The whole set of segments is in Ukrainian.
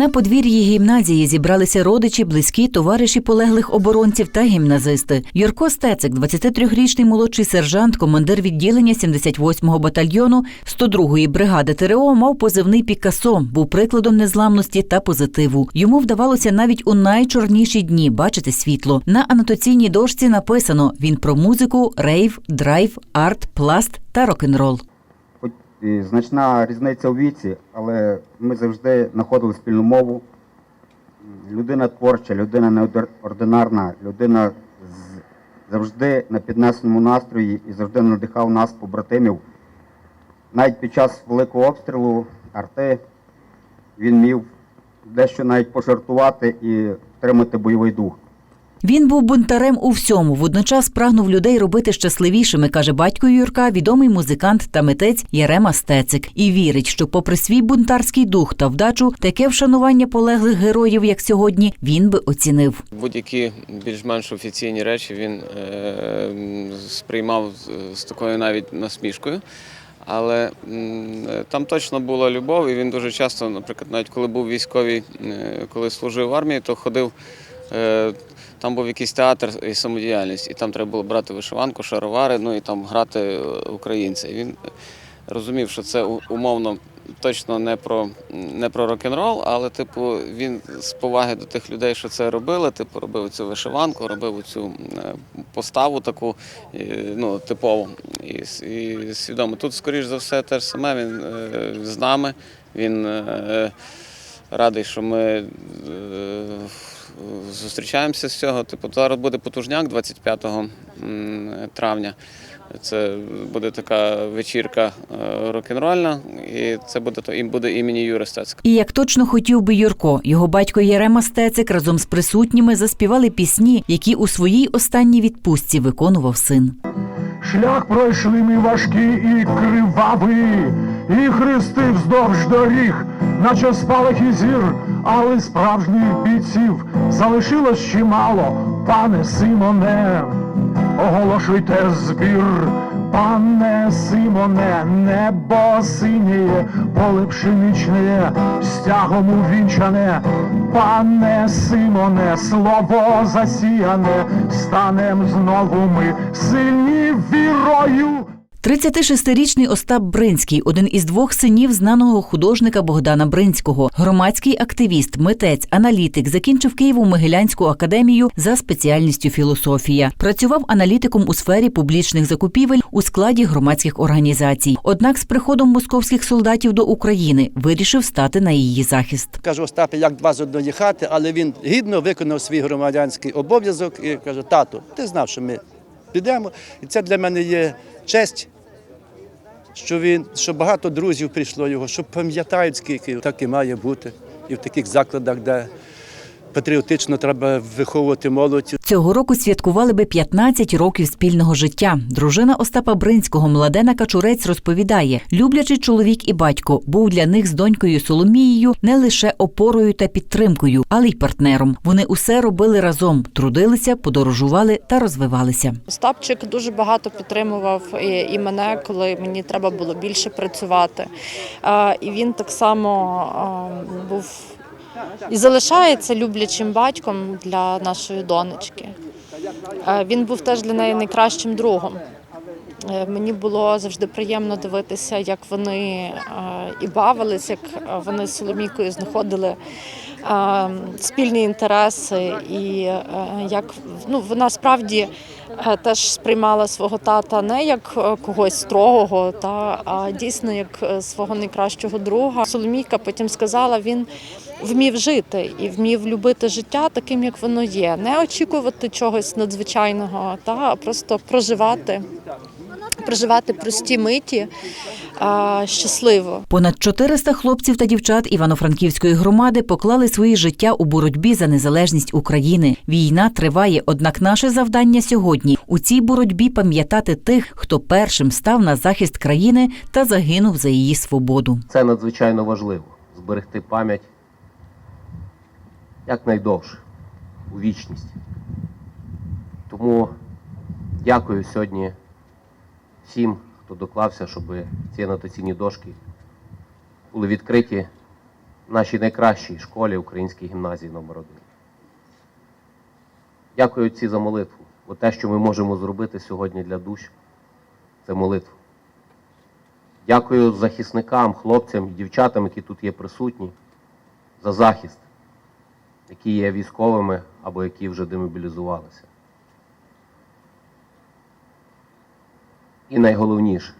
На подвір'ї гімназії зібралися родичі, близькі, товариші полеглих оборонців та гімназисти. Юрко Стецик, 23-річний молодший сержант, командир відділення 78-го батальйону 102-ї бригади ТРО, мав позивний Пікасо, був прикладом незламності та позитиву. Йому вдавалося навіть у найчорніші дні бачити світло. На анотаційній дошці написано: він про музику, рейв, драйв, арт, пласт та рок-н-рол. І значна різниця у віці, але ми завжди знаходили спільну мову. Людина творча, людина неординарна, людина завжди на піднесеному настрої і завжди надихав нас, побратимів. Навіть під час великого обстрілу арти він міг дещо навіть пожартувати і тримати бойовий дух. Він був бунтарем у всьому. Водночас прагнув людей робити щасливішими, каже батько Юрка, відомий музикант та митець Ярема Стецик, і вірить, що, попри свій бунтарський дух та вдачу, таке вшанування полеглих героїв, як сьогодні, він би оцінив. Будь-які більш-менш офіційні речі він е, сприймав з, такою навіть насмішкою. Але е, там точно була любов, і він дуже часто, наприклад, навіть коли був військовий, е, коли служив в армії, то ходив. Е, Там був якийсь театр і самодіяльність, і там треба було брати вишиванку, шаровари, ну і там грати е, українця. І він розумів, що це умовно точно не про, не про рок-н-рол, але типу він з поваги до тих людей, що це робили, типу робив цю вишиванку, робив цю поставу таку е, ну, типову і, і свідомо. Тут, скоріш за все, те ж саме він е, з нами. Він е, радий, що ми е, зустрічаємося з цього. Типу, зараз буде потужняк 25 травня. Це буде така вечірка е, рок-н-рольна, і це буде то і буде імені Юри Стецька. І як точно хотів би Юрко, його батько Єрема Стецик разом з присутніми заспівали пісні, які у своїй останній відпустці виконував син. Шлях пройшли ми важкий і кривавий, і хрести вздовж доріг, наче спалахи зір, але справжніх бійців залишилось чимало, пане Симоне, оголошуйте збір, пане Симоне, небо синє, поле пшеничне, стягом увінчане, пане Симоне, слово засіяне, станем знову ми сильні вірою. 36-річний Остап Бринський, один із двох синів знаного художника Богдана Бринського, громадський активіст, митець, аналітик, закінчив Києво-Могилянську академію за спеціальністю філософія. Працював аналітиком у сфері публічних закупівель у складі громадських організацій. Однак з приходом московських солдатів до України вирішив стати на її захист. Кажу, Остапе, як два з одної хати, але він гідно виконав свій громадянський обов'язок і каже: тату, ти знав, що ми підемо. І це для мене є честь, що він, що багато друзів прийшло його, що пам'ятають, скільки так і має бути. І в таких закладах, де патріотично треба виховувати молодь. Цього року святкували би 15 років спільного життя. Дружина Остапа Бринського Младена Качурець розповідає, люблячий чоловік і батько був для них з донькою Соломією не лише опорою та підтримкою, але й партнером. Вони усе робили разом, трудилися, подорожували та розвивалися. Остапчик дуже багато підтримував і, мене, коли мені треба було більше працювати. І він так само був і залишається люблячим батьком для нашої донечки. Е, Він був теж для неї найкращим другом. Е, Мені було завжди приємно дивитися, як вони е, і бавились, як вони з Соломійкою знаходили спільні інтереси, і як ну, вона справді теж сприймала свого тата не як когось строгого, та, а дійсно як свого найкращого друга. Соломійка потім сказала, він вмів жити і вмів любити життя таким, як воно є, не очікувати чогось надзвичайного, та а просто проживати, проживати прості миті а, щасливо. Понад 400 хлопців та дівчат Івано-Франківської громади поклали свої життя у боротьбі за незалежність України. Війна триває, однак наше завдання сьогодні у цій боротьбі пам'ятати тих, хто першим став на захист країни та загинув за її свободу. Це надзвичайно важливо зберегти пам'ять якнайдовше у вічність. Тому дякую сьогодні всім, хто доклався, щоб ці анотаційні дошки були відкриті нашій найкращій школі Українській гімназії номер 1 Дякую отці за молитву. Бо те, що ми можемо зробити сьогодні для душ, це молитва. Дякую захисникам, хлопцям і дівчатам, які тут є присутні, за захист, які є військовими або які вже демобілізувалися. І найголовніше,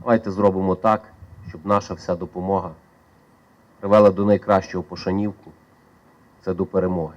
давайте зробимо так, щоб наша вся допомога привела до найкращого пошанівку це до перемоги.